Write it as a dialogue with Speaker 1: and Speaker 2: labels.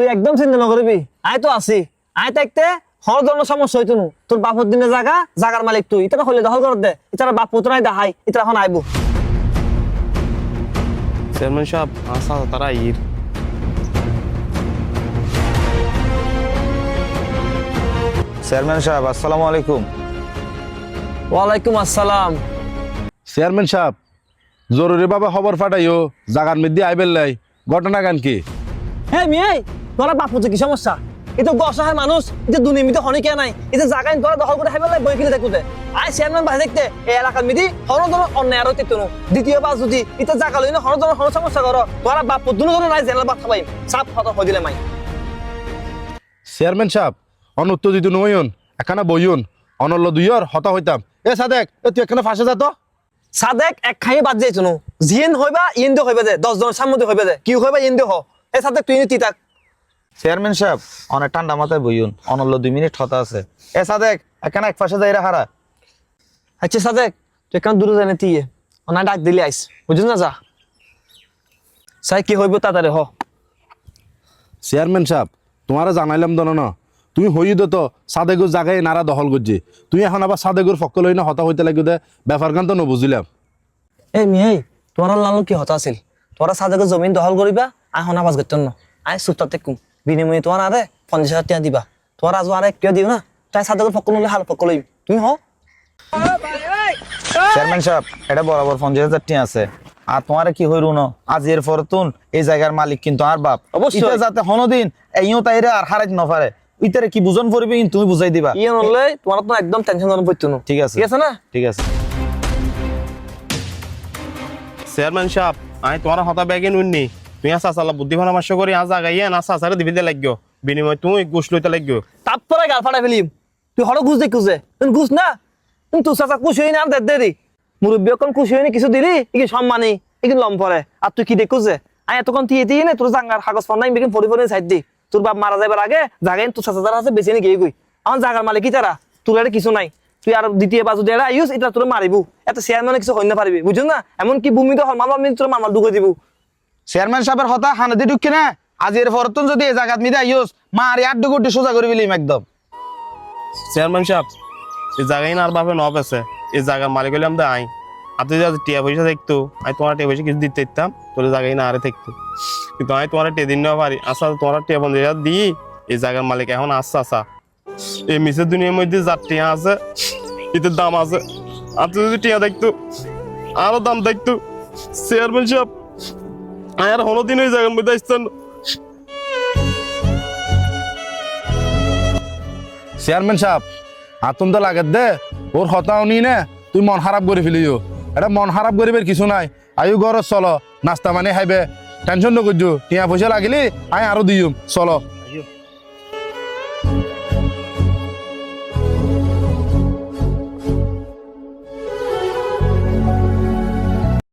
Speaker 1: তুই একদম চিন্তা নকরিবি আয় তো আছি। আয় থাকতে হর ধরনের সমস্যা হইতো নু তোর বাপর দিনে জাগা জাগার মালিক তুই। এটা হলে দখল কর দে। এটা বাপ পুতরাই দেখাই এটা এখন আইব।
Speaker 2: চেয়ারম্যান সাহেব আসা তারা ইর
Speaker 3: চেয়ারম্যান সাহেব আসসালামু আলাইকুম।
Speaker 1: ওয়ালাইকুম আসসালাম।
Speaker 4: চেয়ারম্যান সাহেব জরুরিভাবে খবর ফাটাইও। জাগার মধ্যে আইবেল লাই ঘটনা গান কি?
Speaker 1: হে মিয়াই! তোরা বাপ হচ্ছে কি সমস্যা? এটা অসহায় মানুষ এটা দুনিমিতে হনি কে নাই এটা জাগাই তোরা দখল করে খাইবে বই কিনে দেখুতে আয় চেয়ারম্যান বাসে দেখতে এই এলাকার মিদি হর ধরনের অন্যায় আরও তেতুনো। দ্বিতীয়বার যদি এটা জাগা লই না হর ধরনের হর সমস্যা করো। তোরা বাপ দুনো ধরনের নাই জেনারেল বাপ খাবাই সাপ হত হয়ে দিলে মাই।
Speaker 4: চেয়ারম্যান সাহেব অনুত্তর দিত নইন এখানে বইন অনল্ল দুইয়র হতা হইতাম। এ সাদেক এ তুই এখানে ফাঁসে যা তো।
Speaker 1: সাদেক এক খাই বাদ যাইছো নো জিয়েন হইবা ইয়েন দিয়ে হইবে যে দশ জনের সামনে হইবে যে কি হইবা ইয়েন দিয়ে হ। এ সাদেক তুই নি তাক
Speaker 3: চেয়ারম্যান সাহেব অনেক ঠান্ডা মাথায় বইউন অনল্য দুই মিনিট হতা আছে। এ সাদেক এখানে এক পাশে যাই হারা।
Speaker 1: আচ্ছা সাদেক তুই কেন দূরে জানে তিয়ে অনা ডাক দিলি আইস। বুঝুন না যা। সাই কি হইব তাড়াতাড়ি হ।
Speaker 4: চেয়ারম্যান সাহেব তোমারে জানাইলাম দন ন। তুমি হই দো তো সাদেগুর জাগায় নারা দখল করছি। তুমি এখন আবার সাদেগুর ফক্ক লই না হতা হইতে লাগি দে ব্যাপার গান তো নবুঝিলাম
Speaker 1: এই মিয়াই তোমার লালু কি হতা আছিল? তোরা সাদেকের জমিন দখল করিবা আই হনা বাজ গেতন ন। আই সুতাতে কুম বিনিময়ে তোমার আরে পঞ্চাশ হাজার টাকা দিবা। তোমার আজ আরে কিয় দিও না? তাই সাদেকের ফক্ক নলে হাল ফক্ক লইম। তুমি হ।
Speaker 3: চেয়ারম্যান সাহেব এটা বরাবর পঞ্চাশ হাজার টিয়া আছে। আর তোমার কি হইরু ন? আজ এর ফরতুন এই জায়গার মালিক কিন্তু আর বাপ।
Speaker 1: অবশ্যই।
Speaker 3: যাতে হনদিন এইও তাইরে আর হারাইতে নপারে ইতারে কি বুঝন পড়বি কিন্তু তুমি বুঝাই দিবা।
Speaker 1: ইয়ে নলে তোমার তো একদম টেনশন ধরনের পড়তো না।
Speaker 3: ঠিক আছে।
Speaker 1: ঠিক আছে না?
Speaker 3: ঠিক আছে।
Speaker 2: চেয়ারম্যান সাহেব আমি তোমার হতা ব্যাগে নুননি। তুই আসা চালা বুদ্ধি পরামর্শ করি আজ আগাইয়া না সাসারে দিবিতে লাগিও বিনিময় তুই ঘুষ লইতে লাগিও
Speaker 1: তারপরে গাল ফাটাই ফেলিম। তুই হঠাৎ ঘুষ দেখ খুঁজে তুই ঘুষ না? তুই তুই চাচা খুশি হই না আর দে দেরি মুরব্বী অকন খুশি হয়নি কিছু দিলি? ইকি সম্মানী ইকি লম পরে? আর তুই কি দেখু যে? আই, এতক্ষণ তিয়ে দিয়ে নে, তোর জাঙ্গার কাগজ ফোন নাই ফরি ফরি সাইড দি। তোর বাপ মারা যাবার আগে জাগাই তোর চাচা যারা আছে বেশি নি গিয়ে গই। আমার জাগার মালিক কি তারা। তোর কিছু নাই। তুই আর দ্বিতীয় বাজু দেড়া আইস, এটা তোর মারিবু। এত মানে কিছু হই না পারবি বুঝুন না? এমনকি ভূমিতে হল মামলা তোর মামলা ঢুকে দিবু।
Speaker 3: চেয়ারম্যান সাহেবের হতা হানাদি ঢুকি না। আজ এর ফরতুন যদি এই জায়গাত মিদে আইস মা আট গুটি সোজা করে ফেলিম একদম।
Speaker 2: চেয়ারম্যান সাহেব, এই জায়গায় না আর বাপে নব আছে। এই জায়গার মালিক হইলাম দে আই। আর যদি টিয়া পয়সা দেখতো আমি তোমার টিয়া পয়সা কিছু দিতে দিতাম তোর জায়গায় না আরে থাকতো কিন্তু আমি তোমার টিয়া দিন নেওয়া পারি। আসা তোমার টিয়া হাজার দিই এই জায়গার মালিক এখন আসছে আসা এই মিসের দুনিয়ার মধ্যে যার টিয়া আছে, এটার দাম আছে। আর যদি টিয়া দেখতো, আরও দাম দেখতো। চেয়ারম্যান সাহেব আর হলো দিন হয়ে যাবে বুঝতেছেন
Speaker 4: চেয়ারম্যান সাহেব আতুন তো লাগে দে, ওর হতাও নি না, তুই মন খারাপ করে ফেলিও। এটা মন খারাপ করিবের কিছু নাই, আয়ু ঘর চলো, নাস্তা মানে খাইবে। টেনশন নকরছো টিয়া পয়সা লাগিলি, আয় আরও দিও চলো।